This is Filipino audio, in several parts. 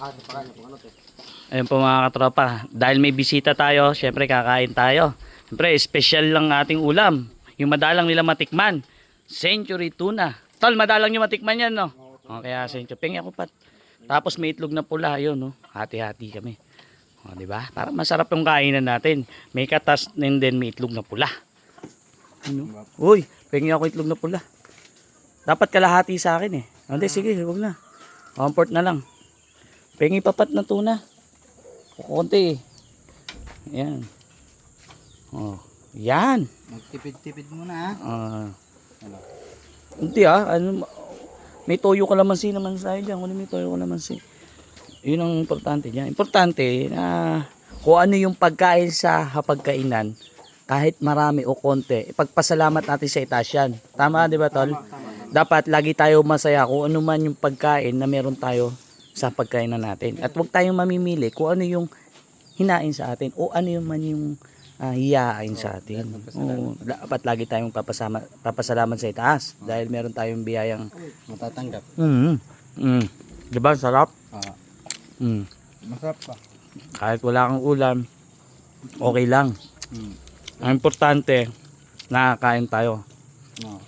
Ah, te. Ayun po mga katropa, dahil may bisita tayo, syempre kakain tayo. Syempre, special lang ating ulam. Yung madalang nila matikman. Century tuna. Tol, madalang nyo matikman yan, no? O, kaya century. Pengi ako pat. Tapos may itlog na pula, yun, no? Hati-hati kami. O, di ba? Para masarap yung kainan natin. May katas and then may itlog na pula. Ano? Uy, pengi ako itlog na pula. Dapat kalahati sa akin eh. Hindi, sige, huwag na. Comfort na lang. Pengi papat na tuna. Kukunti eh. Yan. Oh. Yan. Magtipid-tipid muna ha. Ah. Ano? Hindi ah. Ano, may toyo kalamansi naman sa dyan. Kung may toyo kalamansi. Yun ang importante dyan. Importante na kung ano yung pagkain sa hapagkainan, kahit marami o konti, ipagpasalamat natin sa itaas yan. Tama, di ba, Tol? Dapat lagi tayo masaya kung ano man yung pagkain na meron tayo sa pagkainan natin. At huwag tayong mamimili kung ano yung hinain sa atin o ano yung man yung ah, hiyain sa atin. Oo, dapat lagi tayong papasama, papasalamat sa itaas dahil meron tayong biyayang Matatanggap. mm, mm. 'Di ba sarap? Ah, Mm. masarap pa. Kahit wala kang ulam, okay lang. Hmm. Ang importante, nakakain tayo. No.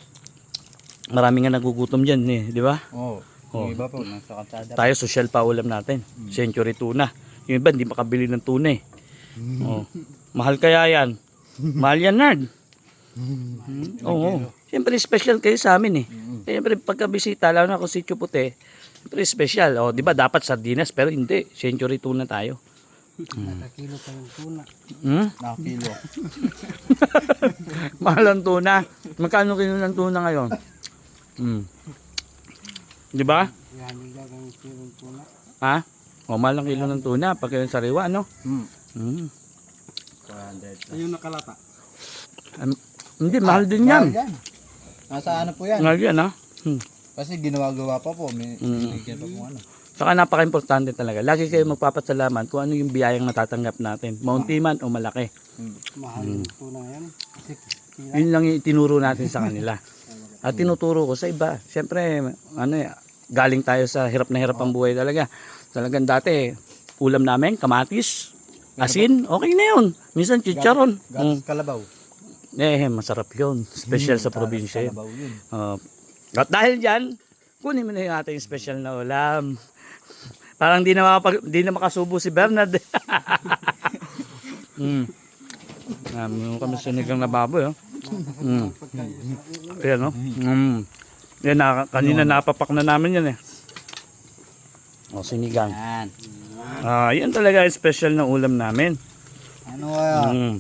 Marami nga nagugutom diyan eh, 'di ba? Oh, Oh. yung iba po nasa kalsada. Tayo social pa ulam natin. Century tuna. Yung iba hindi makabili ng tuna eh. Oh. Mahal kaya yan. Mahal yan, nerd. Hmm? Oo. Siyempre special kayo sa amin eh. Siyempre pagka-bisita, lalo na ako si Chupote, siyempre special. O, di ba dapat sardinas pero hindi. Century tuna tayo. Nakakilo pa yung tuna. Hmm? Nakakilo. Mahal ang tuna. Magkano kilo ng tuna ngayon? Hmm. Di ba? Yan. Ha? O, mahal ang kilo ng tuna pag yung sariwa, no? Hmm. Hmm. 400. Ayun nakalata. Um, hindi, mahal din yan. yan. Nasa ano po yan? Mahal yan, ha? Hmm. Kasi ginawa-gawa pa po. May Mm. bigyan pa po ano. Saka napaka-importante talaga. Lagi kayo magpapasalamat kung ano yung biyayang natatanggap natin. Maunti man o malaki. Hmm. Mahal yung tuna yan. Kasi Yun lang yung itinuro natin sa kanila. At tinuturo ko sa iba. Siyempre, ano eh, galing tayo sa hirap na hirap ang buhay talaga. Talagang dati, ulam namin, kamatis, asin, okay na yun. Minsan chicharon. gatas kalabaw. Mm. Eh, masarap yun. Special sa probinsya yun. Kalabaw yun. Uh, at dahil dyan, kunin mo na yung ating special na ulam. Parang di na, makapag, di na makasubo si Bernard. mm. Um, kami sinigang na baboy. Oh. Mm. Ayan, oh. Mm. Yan, na, kanina napapak na namin yan eh. O, sinigang. Yan. Ah, yan talaga special na ulam namin. Ano kaya? Mm.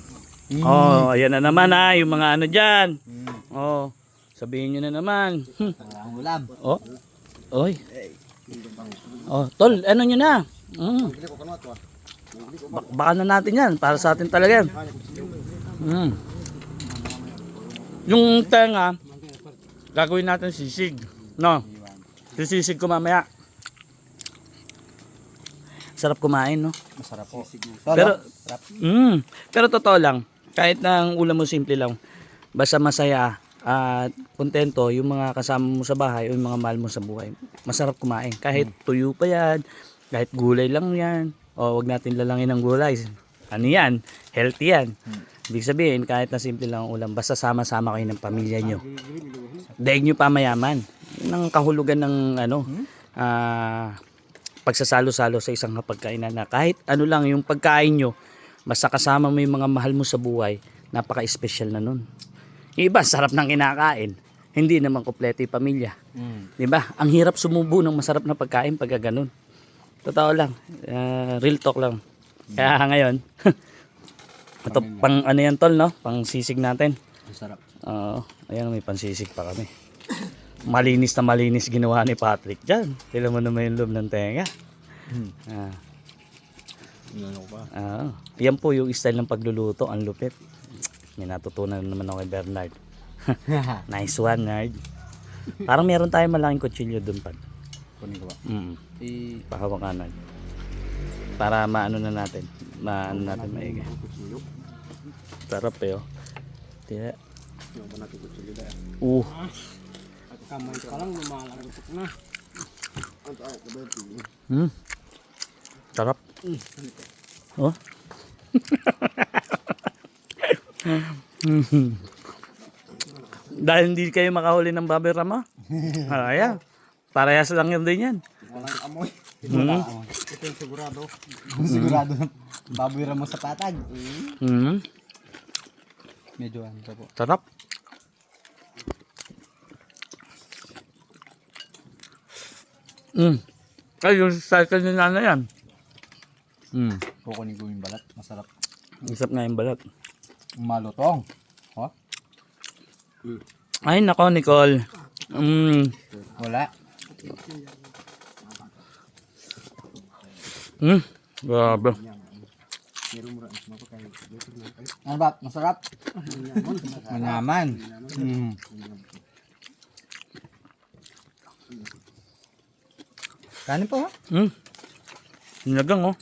Oh, ayan na naman ha, yung mga ano dyan. Hmm. Oh, sabihin nyo na naman. Hmm. Ang ulam. Oh. Oy. Oh, tol, ano nyo na? Mm. Bak- baka na natin yan. Para sa atin talaga yan. Mm. Yung tenga, gagawin natin sisig. No? Sisig ko mamaya. Sarap kumain, no? Masarap po. Pero, mm, pero totoo lang, kahit na ang ulam mo simple lang, basta masaya at kontento yung mga kasama mo sa bahay o yung mga mahal mo sa buhay, masarap kumain. Kahit tuyo pa yan, kahit gulay lang yan, o wag natin lalangin ng gulay. Ano yan? Healthy yan. Ibig sabihin, kahit na simple lang ang ulam, basta sama-sama kayo ng pamilya nyo. Daig nyo pa mayaman. Yun ang kahulugan ng ano, ah, pagsasalo-salo sa isang hapagkainan na kahit ano lang yung pagkain nyo, basta kasama mo yung mga mahal mo sa buhay, napaka-special na nun. Yung iba, sarap ng kinakain. Hindi naman kompleto yung pamilya. Mm. Di ba? Ang hirap sumubo ng masarap na pagkain pagka ganun. Totoo lang. Ah, real talk lang. Kaya ngayon, ito pang ano yan tol, no? Pang sisig natin. Masarap. Oo. ayan, may pansisig pa kami. Malinis na malinis ginawa ni Patrick dyan. Tila mo naman yung loob ng tenga. Hmm. Ah, Ano pa? ah. Yan po yung style ng pagluluto. Ang lupit. May natutunan naman ako kay Bernard. nice one, nerd. Parang meron tayong malaking kutsilyo doon pa. Kunin ko ba? Mm. I... Pahawakan Para maano na natin. Maano natin maigi. Sarap eh oh. Tiya. Uh. Kamay ka lang, lumalagot na. Hmm. Sarap. Oh. Dahil hindi kayo makahuli ng baboy rama. Kaya. Parehas lang yun din yan. Walang amoy. Hmm. Ito yung sigurado. sigurado baboy mo sa patag. Hmm. Medyo ano po. Sarap. Hmm. Ay, yung cycle ni Nana yan. Hmm. Kukunin ko yung balat. Masarap. Isap nga yung balat. Malutong. Oh, Ay, nako, Nicole. Hmm. wala. Hmm. Grabe. Ano ba? Masarap? Manyaman. Mm. Kanin po ha? Hmm. Sinagang, oh.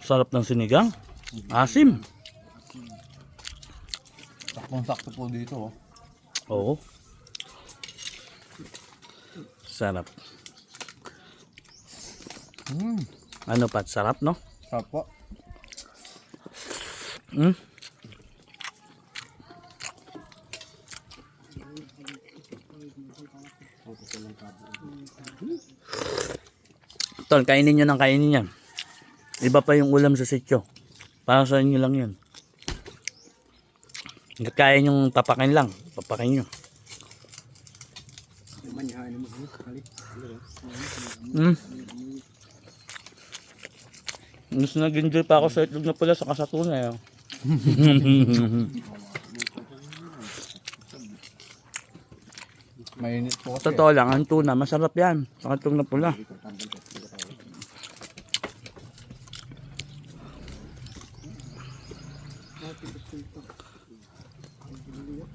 Sarap ng sinigang. Asim. Saktong sakto po dito oh. Oo. Sarap. Mm. Ano pa? Sarap, no? Sarap po. Hmm? Tol, kainin nyo ng kainin yan. Iba pa yung ulam sa sityo. Para sa inyo lang yun. Kaya yung tapakin lang. Papakin nyo. Hmm. Mas nag-enjoy pa ako sa itlog na pula sa kasatuna. Eh. Mainit po kasi. Totoo lang, ang tuna, masarap yan. Sa itlog na pula.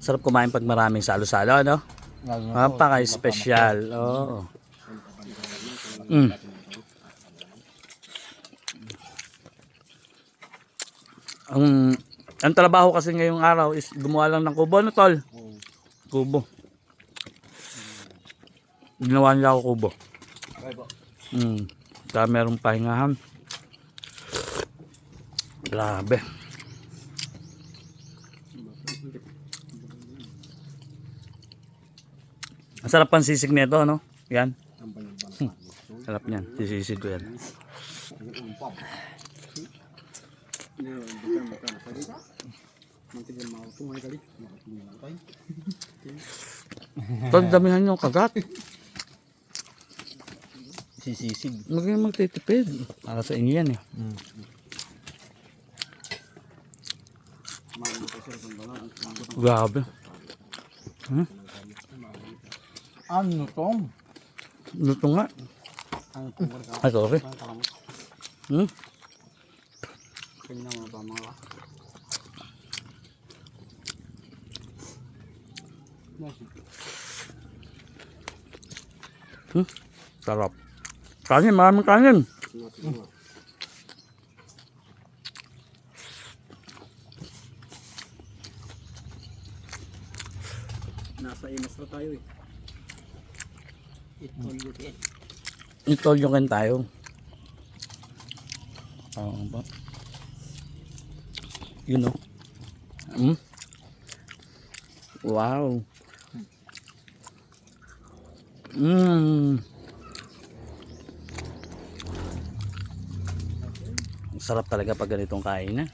Sarap kumain pag maraming salo-salo, ano? Napaka-special. Oo. Mm. Ang ang trabaho kasi ngayong araw is gumawa lang ng kubo, no, tol? Kubo. Ginawa nila ako kubo. Okay po. Mm. Kaya merong pahingahan. Grabe. Ang sarap pang sisig nito, no? Yan. Hmm. Sarap niyan. Sisisig ko yan. Tol, damihan yung kagat. Sisisig. Huwag kayong magtitipid. Para sa inyo yan eh. Mm. Grabe. Hmm? Ano tong? Luto nga. Ay, sorry. Hmm? Kanya mga ba mga Hmm? Sarap. Kanin, maraming kanin. Nasa imas na tayo eh. Ito yun. Ito yung tayo. Oo ba? Yun o. Hmm? Wow. Mmm. Sarap talaga pag ganitong kain na.